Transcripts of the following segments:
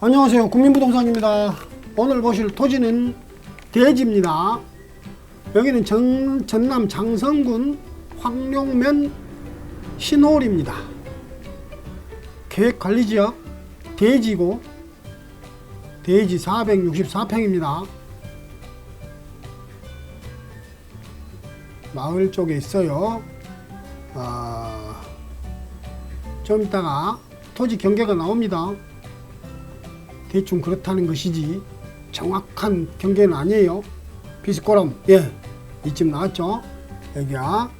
안녕하세요. 국민부동산입니다. 오늘 보실 토지는 대지입니다. 여기는 정- 전남 장성군 황룡면 신홀입니다. 계획관리지역 대지고 대지 464평입니다. 마을 쪽에 있어요. 아, 좀 이따가 토지 경계가 나옵니다. 대충 그렇다는 것이지 정확한 경계는 아니에요. 비스코럼 예 이쯤 나왔죠. 여기야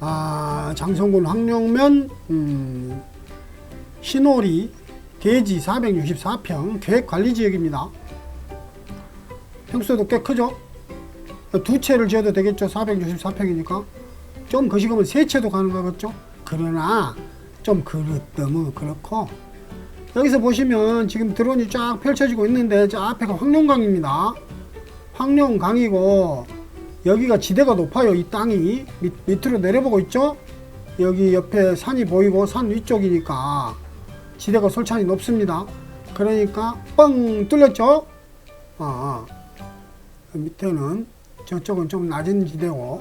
아 장성군 황룡면 음, 신호리 대지 464평 계획관리지역입니다. 평수도 꽤 크죠. 두 채를 지어도 되겠죠. 464평이니까 좀 거시기면 세 채도 가능하겠죠. 그러나 좀 그렇다면 그렇고 여기서 보시면 지금 드론이 쫙 펼쳐지고 있는데 저 앞에가 황룡강입니다. 황룡강이고 여기가 지대가 높아요. 이 땅이 밑, 밑으로 내려보고 있죠. 여기 옆에 산이 보이고 산 위쪽이니까 지대가 솔찬히 높습니다. 그러니까 뻥 뚫렸죠. 아, 그 밑에는 저쪽은 좀 낮은 지대고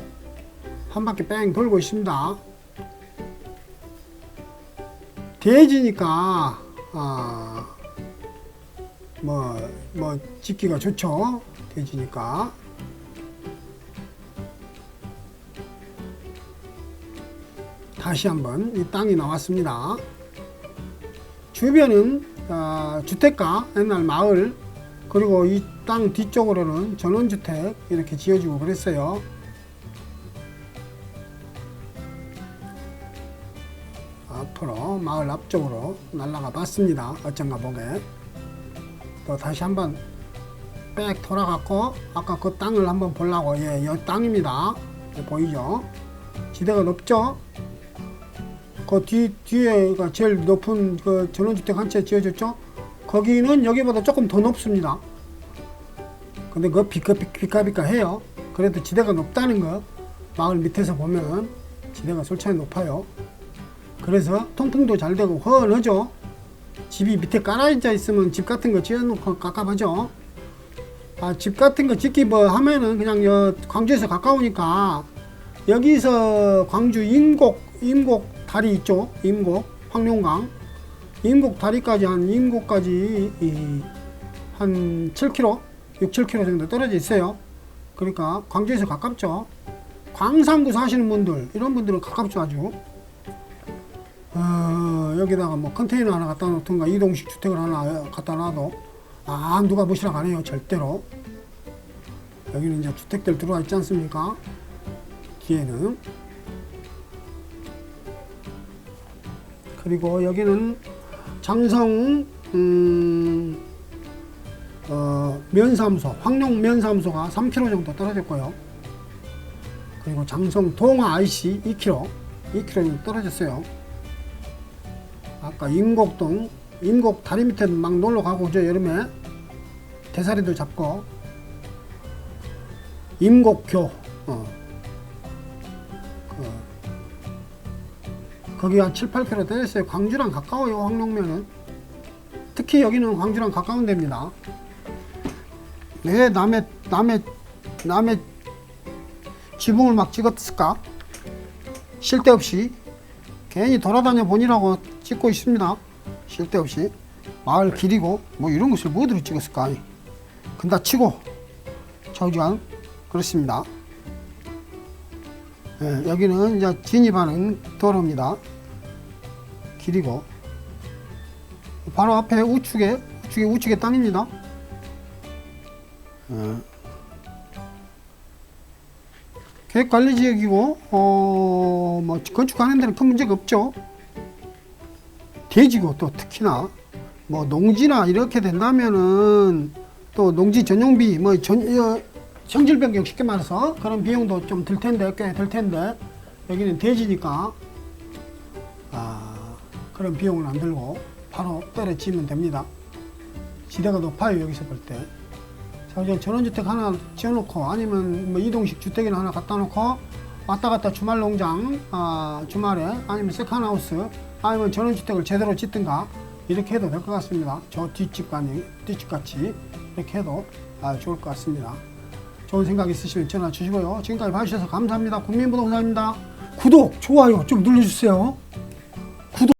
한 바퀴 뺑 돌고 있습니다. 대지니까 아, 뭐, 뭐, 짓기가 좋죠. 돼지니까. 다시 한번 이 땅이 나왔습니다. 주변은 아, 주택가, 옛날 마을, 그리고 이 땅 뒤쪽으로는 전원주택 이렇게 지어주고 그랬어요. 앞으로 마을 앞쪽으로 날아가 봤습니다. 어쩐가 보게. 또 다시 한번 빽 돌아갔고 아까 그 땅을 한번 보려고 예, 이 땅입니다. 예, 보이죠? 지대가 높죠? 그 뒤, 뒤에가 제일 높은 그 전원주택 한 채 지어졌죠? 거기는 여기보다 조금 더 높습니다. 근데 그 비카, 비카비카 해요. 그래도 지대가 높다는 거 마을 밑에서 보면 지대가 솔찬히 높아요. 그래서 통풍도 잘 되고 헌하죠. 집이 밑에 깔아져 있으면 집 같은 거 지어놓고 깝깝하죠. 아, 집 같은 거 짓기 뭐 하면은 그냥 여 광주에서 가까우니까 여기서 광주 임곡 임곡 다리 있죠. 임곡 황룡강 임곡 다리까지 한 임곡까지 이, 한 7km, 6, 7km 정도 떨어져 있어요. 그러니까 광주에서 가깝죠. 광산구 사시는 분들 이런 분들은 가깝죠 아주. 어, 여기다가 뭐 컨테이너 하나 갖다 놓든가 이동식 주택을 하나 갖다 놔도 아 누가 보시라고 안 해요 절대로. 여기는 이제 주택들 들어와 있지 않습니까? 뒤에는. 그리고 여기는 장성 음, 어, 면사무소 황룡 면사무소가 3km 정도 떨어졌고요. 그리고 장성 동화 IC 2km 2km 정도 떨어졌어요 아까 임곡동 임곡 다리 밑에 막 놀러 가고 저 여름에 대사리도 잡고 임곡교 어. 그, 거기 한 7, 8km 되었어요. 광주랑 가까워요 황룡면은. 특히 여기는 광주랑 가까운 데입니다. 왜 남의 남의 남의 지붕을 막 찍었을까? 쓸데없이 괜히 돌아다녀 보니라고 찍고 있습니다. 쓸데없이 마을 길이고 뭐 이런 것을 뭐들이 찍었을까? 근다 치고 저주안 그렇습니다. 예, 여기는 이제 진입하는 도로입니다. 길이고 바로 앞에 우측에 우측에 우측에 땅입니다. 예. 계획관리지역이고 어, 뭐 건축하는 데는 큰 문제가 없죠. 대지고 또 특히나 뭐 농지나 이렇게 된다면은 또 농지 전용비 뭐 전, 어, 성질 변경 쉽게 말해서 그런 비용도 좀 들 텐데 꽤 들 텐데 여기는 대지니까 아 그런 비용은 안 들고 바로 때려치면 됩니다. 지대가 높아요 여기서 볼 때. 자, 이제 전원주택 하나 지어놓고 아니면 뭐 이동식 주택이나 하나 갖다 놓고 왔다 갔다 주말 농장 아, 주말에 아니면 세컨하우스 아니면 전원주택을 제대로 짓든가 이렇게 해도 될 것 같습니다. 저 뒷집가니 뒷집같이 이렇게 해도 아, 좋을 것 같습니다. 좋은 생각 있으시면 전화 주시고요. 지금까지 봐주셔서 감사합니다. 국민부동산입니다. 구독, 좋아요 좀 눌러주세요.